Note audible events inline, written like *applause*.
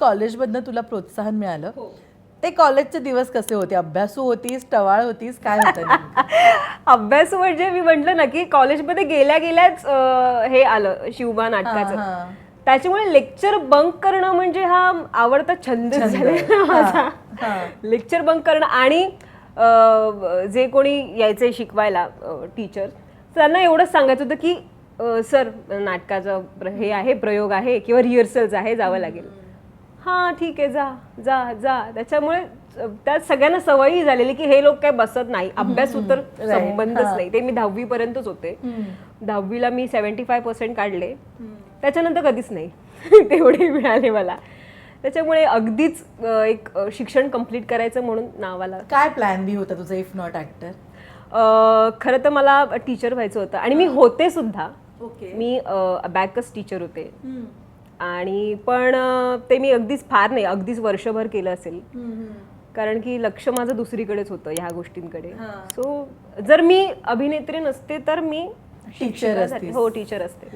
कॉलेजमधनं तुला प्रोत्साहन मिळालं हो. ते कॉलेजचे दिवस कसे होते अभ्यासू होतीस टवाळ होतीस काय होतं? *laughs* अभ्यास म्हणजे मी म्हटलं ना की कॉलेजमध्ये गेल्या गेल्याच अं, हे आलं शिवबा नाटकाचं हा. त्याच्यामुळे लेक्चर बंक करणं म्हणजे हा आवडता छंद छंद. झालेला माझा हा. लेक्चर बंक करणं आणि अं, जे कोणी यायचे शिकवायला टीचर त्यांना एवढंच सांगायचं होतं की सर नाटकाचं प्र- हे आहे प्रयोग आहे किंवा रिहर्सल्स आहे जावं लागेल हां ठीक आहे जा जा जा. त्याच्यामुळे अं, त्यात सगळ्यांना सवयी झालेली की हे लोक काय बसत नाही. अभ्यास तर Right. संबंधच. नाही. ते मी दहावी पर्यंतच होते दहावीला मी सेव्हन्टी फाय पर्सेंट काढले त्याच्यानंतर कधीच नाही. *laughs* तेवढे मिळाले मला. त्याच्यामुळे अगदीच एक शिक्षण कंप्लीट करायचं म्हणून नावाला. काय प्लॅन बी होता तुझा इफ नॉट ऍक्टर खरं तर मला टीचर व्हायचं होतं. आणि मी होते सुद्धा. ओके. मी बॅकच टीचर होते. आणि पण ते मी अगदीच फार नाही अगदीच वर्षभर केलं असेल कारण की लक्ष माझं दुसरीकडेच होतं ह्या गोष्टींकडे सो जर मी अभिनेत्री नसते तर मी टीचर झाली. असतीस. हो टीचर असते